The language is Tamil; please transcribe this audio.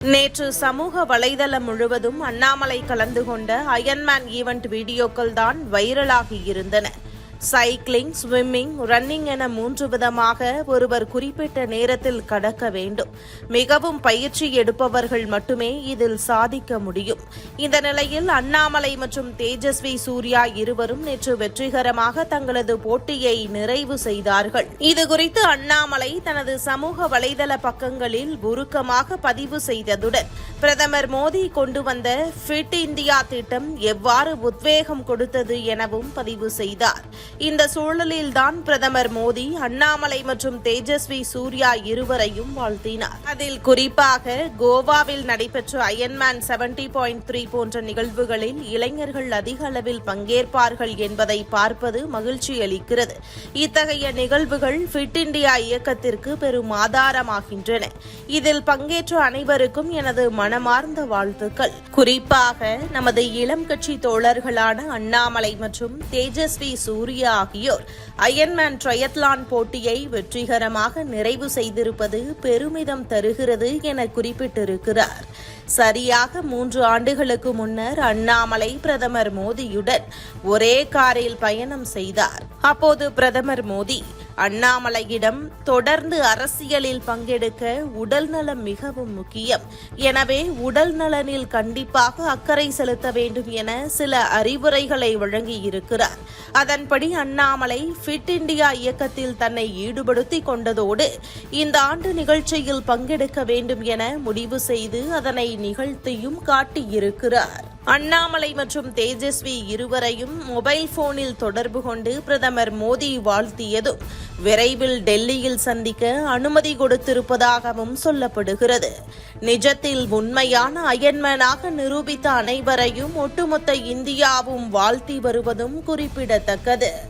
நேற்று சமூக வலைதளம் முழுவதும் அண்ணாமலை கலந்து கொண்ட அயன்மேன் ஈவெண்ட் வீடியோக்கள் தான் வைரலாகி இருந்தன. சைக்கிளிங் ஸ்விம்மிங் ரன்னிங் என மூன்று விதமாக ஒருவர் குறிப்பிட்ட நேரத்தில் கடக்க வேண்டும். மிகவும் பயிற்சி எடுப்பவர்கள் மட்டுமே இதில் சாதிக்க முடியும். இந்த நிலையில் அண்ணாமலை மற்றும் தேஜஸ்வி சூர்யா இருவரும் நேற்று வெற்றிகரமாக தங்களது போட்டியை நிறைவு செய்தார்கள். இதுகுறித்து அண்ணாமலை தனது சமூக வலைதள பக்கங்களில் உருக்கமாக பதிவு செய்ததுடன் பிரதமர் மோடி கொண்டு வந்த ஃபிட் இந்தியா திட்டம் எவ்வாறு உத்வேகம் கொடுத்தது எனவும் பதிவு செய்தார். இந்த சூழலில்தான் பிரதமர் மோடி அண்ணாமலை மற்றும் தேஜஸ்வி சூர்யா இருவரையும் வாழ்த்தினார். அதில் குறிப்பாக கோவாவில் நடைபெற்ற அயன்மேன் செவன்டி பாயிண்ட் த்ரீ போன்ற நிகழ்வுகளில் இளைஞர்கள் அதிக அளவில் பங்கேற்பார்கள் என்பதை பார்ப்பது மகிழ்ச்சி அளிக்கிறது. இத்தகைய நிகழ்வுகள் ஃபிட் இந்தியா இயக்கத்திற்கு பெரும் ஆதாரமாகின்றன. இதில் பங்கேற்ற அனைவருக்கும் எனது மனமார்ந்த வாழ்த்துக்கள். குறிப்பாக நமது இளம் கட்சி தோழர்களான அண்ணாமலை மற்றும் தேஜஸ்வி சூர்யா ஆகியோர் அயன்மேன் ட்ரையத்லான் போட்டியை வெற்றிகரமாக நிறைவு செய்திருப்பது பெருமிதம் தருகிறது என குறிப்பிட்டிருக்கிறார். சரியாக மூன்று ஆண்டுகளுக்கு முன்னர் அண்ணாமலை பிரதமர் மோடியுடன் ஒரே காரில் பயணம் செய்தார். அப்போது பிரதமர் மோடி அண்ணாமலையிடம் தொடர்ந்து அரசியலில் பங்கெடுக்க உடல் நலம் மிகவும் முக்கியம். எனவே உடல் நலனில் கண்டிப்பாக அக்கறை செலுத்த வேண்டும் என சில அறிவுரைகளை வழங்கியிருக்கிறார். அதன்படி அண்ணாமலை ஃபிட் இந்தியா இயக்கத்தில் தன்னை ஈடுபடுத்திக் கொண்டதோடு இந்த ஆண்டு நிகழ்ச்சியில் பங்கெடுக்க வேண்டும் என முடிவு செய்து அதனை நிகழ்த்தியும் காட்டியிருக்கிறார். அண்ணாமலை மற்றும் தேஜஸ்வி இருவரையும் மொபைல் போனில் தொடர்பு கொண்டு பிரதமர் மோடி வாழ்த்தியதும் விரைவில் டெல்லியில் சந்திக்க அனுமதி கொடுத்திருப்பதாகவும் சொல்லப்படுகிறது. நிஜத்தில் உண்மையான அயன்மேனாக நிரூபித்த அனைவரையும் ஒட்டுமொத்த இந்தியாவும் வாழ்த்தி வருவதும் குறிப்பிடத்தக்கது.